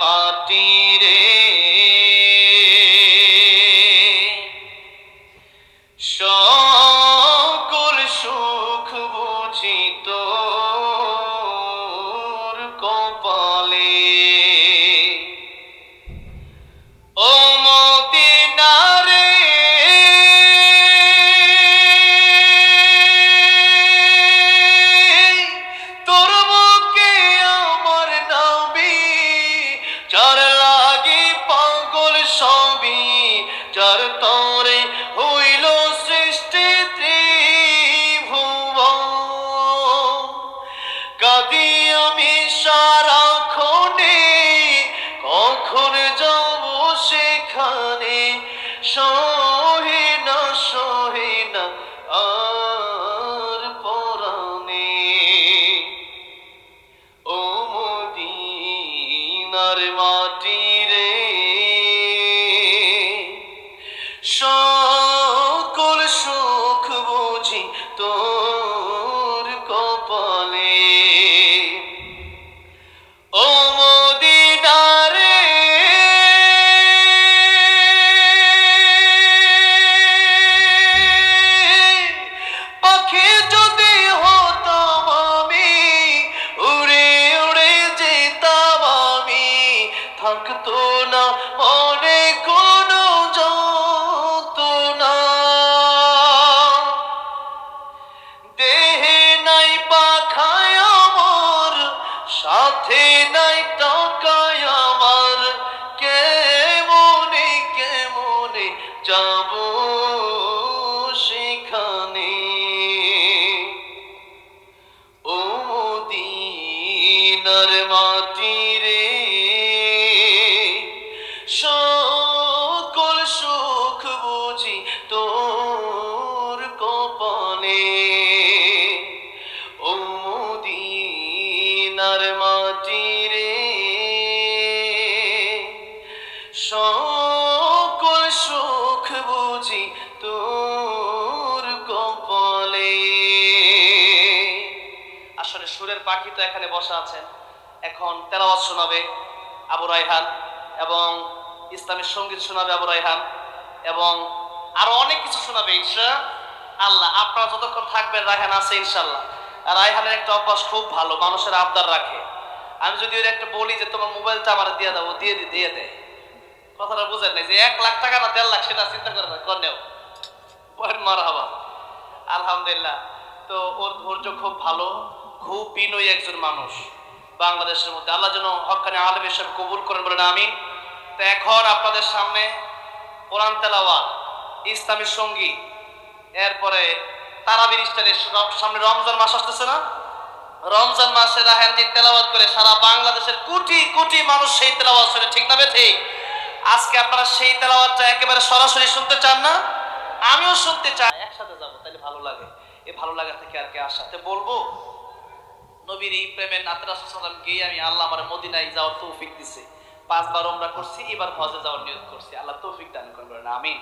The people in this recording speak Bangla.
মাটি কখন যাব সেখানে। সহে না সহে না আর পরাণে। ও মদিনার মাটি থাকতো সকল সুখ বুঝি তোর কপালে। আসলে সুরের পাখি তো এখানে বসা আছেন এখন তেলাওয়াত শোনাবে আবু রায়হান এবং ইসলামের সংগীত শোনাবে আবু রায়হান এবং আরও অনেক কিছু শোনাবে, ইনশা আল্লাহ। আপনারা যতক্ষণ থাকবেন, রায়হান আছে ইনশাল্লাহ রায়হানের একটা অভ্যাস খুব ভালো, মানুষের আবদার রাখে। আমি যদি ওর একটা বলি যে, তোমার মোবাইলটা আমার দিয়ে দাও দিয়ে দিয়ে দেয়। কথাটা বুঝেন নাই যে এক লাখ টাকা না দেড় লাখ, সেটা চিন্তা করে না করেও মারা হবা আলহামদুলিল্লাহ। তো ওর ধৈর্য খুব ভালো, খুব বিনয়ী একজন মানুষ। বাংলাদেশের মধ্যে আল্লাহ যেন হকানি আলম এসব কবুল করেন বলেন আমি তো এখন আপনাদের সামনে কোরআন তেলাওয়াত ইসলামের সঙ্গী, এরপরে তারাবির স্টাইলের সামনে রমজান মাস আসতেছে না? রমজান মাসে রাহেন তেলাওয়াত করে সারা বাংলাদেশের কোটি কোটি মানুষ সেই তেলাওয়াত শুনে, ঠিক না বে ঠিক? আজকে আপনারা সেই তেলাওয়াতটা একেবারে সরাসরি শুনতে চান না? আমিও শুনতে চাই। একসাথে যাব তাহলে ভালো লাগে। এই ভালো লাগা থেকে আর কি সাথে বলব, নবীর এই প্রেমের নাতরাসাল্লাম গিয়ে আমি আল্লাহ আমার মদিনায় যাওয়ার তৌফিক দিছে। পাঁচবার আমরা করছি, এবার হজে যাওয়ার নিয়োগ করছি। আল্লাহ তৌফিক দান করবেন আমি